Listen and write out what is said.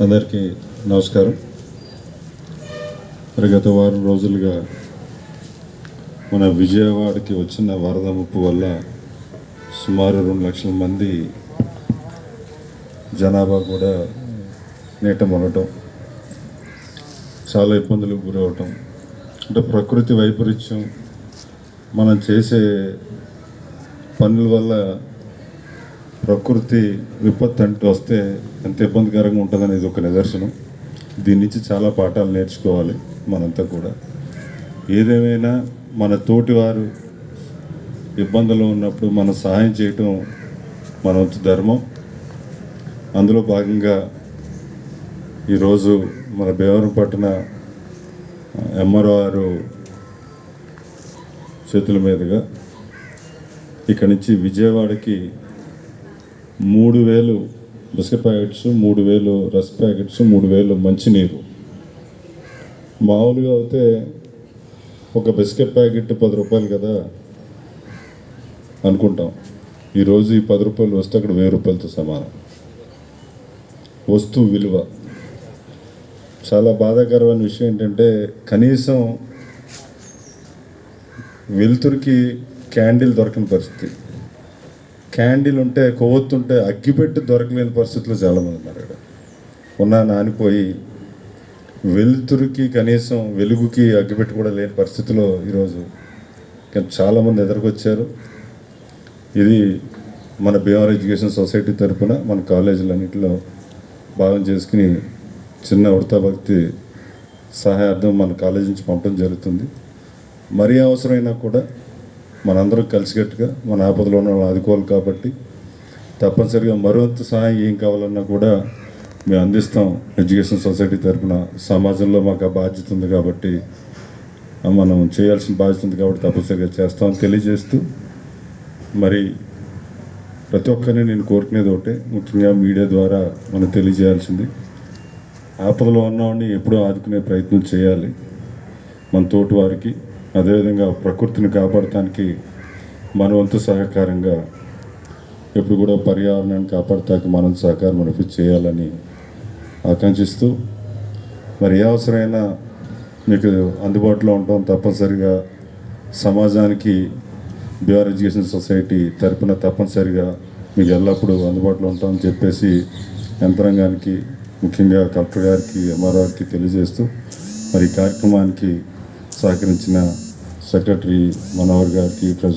అందరికీ నమస్కారం. మరి గత వారం రోజులుగా మన విజయవాడకి వచ్చిన వరద ముప్పు వల్ల సుమారు రెండు లక్షల మంది జనాభా కూడా నీట మొనటం చాలా ఇబ్బందులకు గురవటం అంటే ప్రకృతి వైపరీత్యం మనం చేసే పనుల వల్ల ప్రకృతి విపత్తు అంటూ వస్తే ఎంత ఇబ్బందికరంగా ఉంటుందనేది ఒక నిదర్శనం. దీని నుంచి చాలా పాఠాలు నేర్చుకోవాలి మనంతా కూడా. ఏదేమైనా మన తోటివారు ఇబ్బందులు ఉన్నప్పుడు మనం సహాయం చేయటం మన ధర్మం. అందులో భాగంగా ఈరోజు మన భీమవరం పట్టణ ఎంఆర్ఓ గారు చేతుల మీదుగా ఇక్కడి నుంచి విజయవాడకి మూడు వేలు బిస్కె ప్యాకెట్స్ మూడు వేలు రస్ ప్యాకెట్స్ మూడు వేలు మంచినీరు. మామూలుగా అయితే ఒక బిస్కెట్ ప్యాకెట్ పది రూపాయలు కదా అనుకుంటాం. ఈరోజు ఈ పది రూపాయలు వస్తే అక్కడ వెయ్యి రూపాయలతో సమానం. వస్తువు విలువ. చాలా బాధాకరమైన విషయం ఏంటంటే కనీసం వెలుతురికి క్యాండిల్ దొరకని పరిస్థితి. క్యాండిల్ ఉంటే కొవ్వొత్తుంటే అగ్గిపెట్టి దొరకలేని పరిస్థితుల్లో చాలామంది ఉన్నారు ఇక్కడ. ఉన్న నానిపోయి వెలుతురుకి కనీసం వెలుగుకి అగ్గిపెట్టి కూడా లేని పరిస్థితిలో ఈరోజు చాలామంది ఎదురుకొచ్చారు. ఇది మన బీఆర్ ఎడ్యుకేషన్ సొసైటీ తరపున మన కాలేజీలన్నింటిలో భాగం చేసుకుని చిన్న ఉడతా భక్తి సహాయార్థం మన కాలేజీ నుంచి పంపడం జరుగుతుంది. మరీ అవసరమైనా కూడా మనందరం కలిసికట్టుగా మన ఆపదలో ఉన్న వాళ్ళు ఆదుకోవాలి కాబట్టి తప్పనిసరిగా మరింత సహాయం ఏం కావాలన్నా కూడా మేము అందిస్తాం ఎడ్యుకేషన్ సొసైటీ తరపున. సమాజంలో మాకు ఆ బాధ్యత ఉంది కాబట్టి మనం చేయాల్సిన బాధ్యత ఉంది కాబట్టి తప్పనిసరిగా చేస్తామని తెలియజేస్తూ మరి ప్రతి ఒక్కరిని నేను కోరుకునేది ఒకటే. ముఖ్యంగా మీడియా ద్వారా మనం తెలియజేయాల్సింది ఆపదలో ఉన్నవాడిని ఎప్పుడూ ఆదుకునే ప్రయత్నం చేయాలి. మన తోటి వారికి అదేవిధంగా ప్రకృతిని కాపాడటానికి మన వంతు సహకారంగా ఎప్పుడు కూడా పర్యావరణాన్ని కాపాడటానికి మనం సహకారం మనకు చేయాలని ఆకాంక్షిస్తూ మరి ఏ అవసరమైనా మీకు అందుబాటులో ఉండటం తప్పనిసరిగా. సమాజానికి బీఆర్ ఎడ్యుకేషన్ సొసైటీ తరపున తప్పనిసరిగా మీకు ఎల్లప్పుడూ అందుబాటులో ఉంటామని చెప్పేసి యంత్రాంగానికి ముఖ్యంగా కలెక్టర్ గారికి ఎంఆర్ఆర్కి తెలియజేస్తూ మరి ఈ కార్యక్రమానికి సహకరించిన సెక్రటరీ మనోహర్ గారికి